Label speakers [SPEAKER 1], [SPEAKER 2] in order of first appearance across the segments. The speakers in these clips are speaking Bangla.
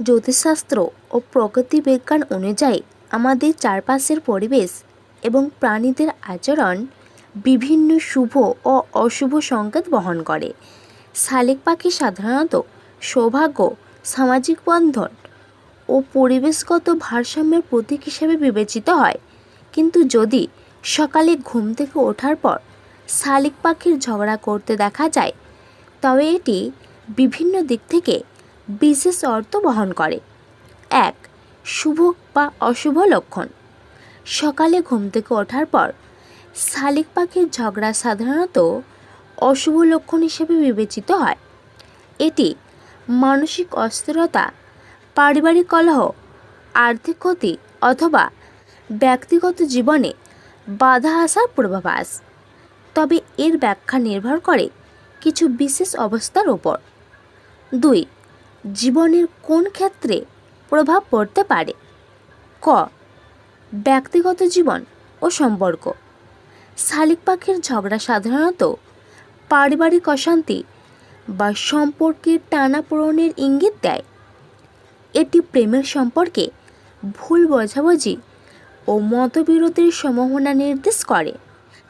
[SPEAKER 1] জ্যোতিষশাস্ত্র ও প্রকৃতি বিজ্ঞান অনুযায়ী আমাদের চারপাশের পরিবেশ এবং প্রাণীদের আচরণ বিভিন্ন শুভ ও অশুভ সংকেত বহন করে। শালিক পাখি সাধারণত সৌভাগ্য, সামাজিক বন্ধন ও পরিবেশগত ভারসাম্যের প্রতীক হিসেবে বিবেচিত হয়। কিন্তু যদি সকালে ঘুম থেকে ওঠার পর শালিক পাখির ঝগড়া করতে দেখা যায়, তবে এটি বিভিন্ন দিক থেকে বিশেষ অর্থ বহন করে। এক, শুভ বা অশুভ লক্ষণ। সকালে ঘুম থেকে ওঠার পর শালিক পাখির ঝগড়া সাধারণত অশুভ লক্ষণ হিসেবে বিবেচিত হয়। এটি মানসিক অস্থিরতা, পারিবারিক কলহ, আর্থিক ক্ষতি অথবা ব্যক্তিগত জীবনে বাধা আসার পূর্বাভাস। তবে এর ব্যাখ্যা নির্ভর করে কিছু বিশেষ অবস্থার ওপর দুই জীবনের কোন ক্ষেত্রে প্রভাব পড়তে পারে? ক. ব্যক্তিগত জীবন ও সম্পর্ক। শালিক পাখির ঝগড়া সাধারণত পারিবারিক অশান্তি বা সম্পর্কের টানাপোড়েনের ইঙ্গিত দেয়। এটি প্রেমের সম্পর্কে ভুল বোঝাবুঝি ও মতবিরোধের সম্ভাবনা নির্দেশ করে।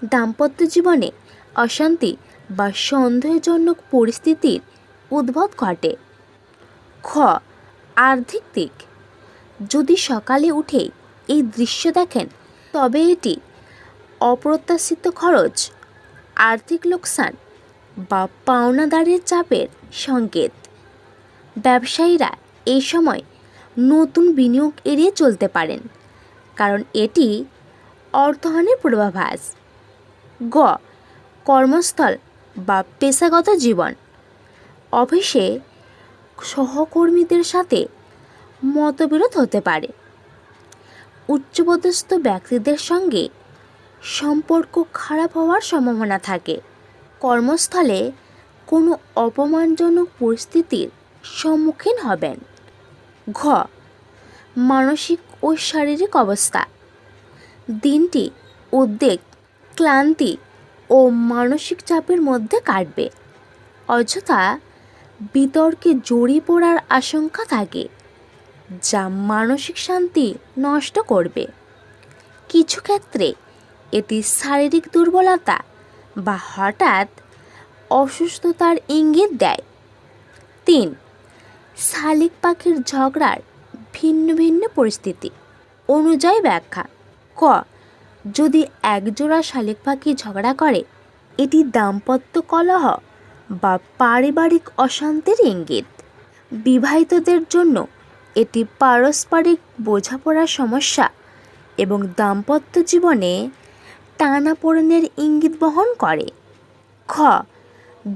[SPEAKER 1] দাম্পত্য জীবনে অশান্তি বা সন্দেহজনক পরিস্থিতির উদ্ভব ঘটে। খ আর্থিক দিক। যদি সকালে উঠে এই দৃশ্য দেখেন, তবে এটি অপ্রত্যাশিত খরচ, আর্থিক লোকসান বা পাওনাদারের চাপের সংকেত। ব্যবসায়ীরা এই সময় নতুন বিনিয়োগ এড়িয়ে চলতে পারেন, কারণ এটি অর্থহানির পূর্বাভাস। গ, কর্মস্থল বা পেশাগত জীবন। অফিসে সহকর্মীদের সাথে মতবিরোধ হতে পারে। উচ্চপদস্থ ব্যক্তিদের সঙ্গে সম্পর্ক খারাপ হওয়ার সম্ভাবনা থাকে। কর্মস্থলে কোনো অপমানজনক পরিস্থিতির সম্মুখীন হবেন। ঘ. মানসিক ও শারীরিক অবস্থা। দিনটি উদ্বেগ, ক্লান্তি ও মানসিক চাপের মধ্যে কাটবে। অযথা বিতর্কে জড়িয়ে পড়ার আশঙ্কা থাকে, যা মানসিক শান্তি নষ্ট করবে। কিছু ক্ষেত্রে এটি শারীরিক দুর্বলতা বা হঠাৎ অসুস্থতার ইঙ্গিত দেয়। তিন, শালিক পাখির ঝগড়ার ভিন্ন ভিন্ন পরিস্থিতি। অনুযায়ী ব্যাখ্যা, ক, যদি একজোড়া শালিক পাখি ঝগড়া করে, এটি দাম্পত্য কলহ বা পারিবারিক অশান্তির ইঙ্গিত। বিবাহিতদের জন্য এটি পারস্পরিক বোঝাপড়ার সমস্যা এবং দাম্পত্য জীবনে টানাপোড়েনের ইঙ্গিত বহন করে। খ,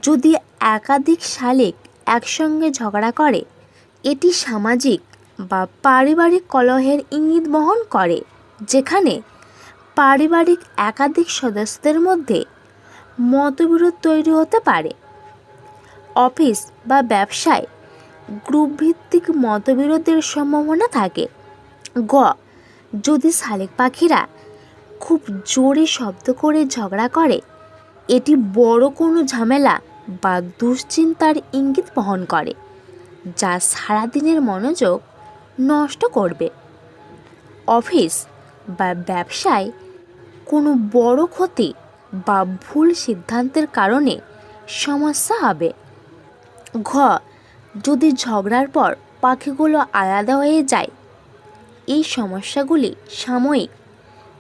[SPEAKER 1] যদি একাধিক শালিক একসঙ্গে ঝগড়া করে, এটি সামাজিক বা পারিবারিক কলহের ইঙ্গিত বহন করে, যেখানে পারিবারিক একাধিক সদস্যদের মধ্যে মতবিরোধ তৈরি হতে পারে। অফিস বা ব্যবসায় গ্রুপ ভিত্তিক মতবিরোধের সম্ভাবনা থাকে। গ, যদি শালিক পাখিরা খুব জোরে শব্দ করে ঝগড়া করে, এটি বড় কোনো ঝামেলা বা দুশ্চিন্তার ইঙ্গিত বহন করে, যা সারাদিনের মনোযোগ নষ্ট করবে। অফিস বা ব্যবসায় কোনো বড় ক্ষতি বা ভুল সিদ্ধান্তের কারণে সমস্যা হবে। ঘ, যদি ঝগড়ার পর পাখিগুলো আলাদা হয়ে যায়, এই সমস্যাগুলি সাময়িক,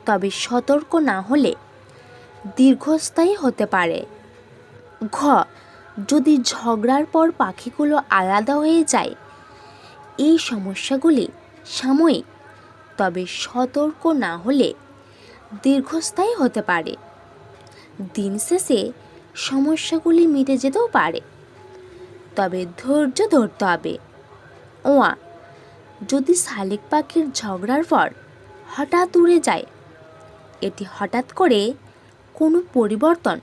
[SPEAKER 1] তবে সতর্ক না হলে দীর্ঘস্থায়ী হতে পারে। ঘ, যদি ঝগড়ার পর পাখিগুলো আলাদা হয়ে যায়, এই সমস্যাগুলি সাময়িক, তবে সতর্ক না হলে দীর্ঘস্থায়ী হতে পারে। দিন শেষে সমস্যাগুলি মিটে যেতেও পারে। তবে ধৈর্য ধরতে হবে। ওয়া যদি শালিক পাখির ঝগড়ার পর হঠাৎ উড়ে যায়, এটি হঠাৎ করে কোনো পরিবর্তন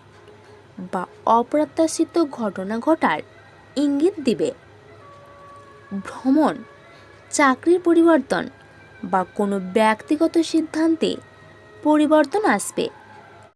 [SPEAKER 1] বা অপ্রত্যাশিত ঘটনা ঘটার ইঙ্গিত দিবে? ভ্রমণ, চাকরির পরিবর্তন বা কোনো ব্যক্তিগত সিদ্ধান্তে পরিবর্তন আসবে?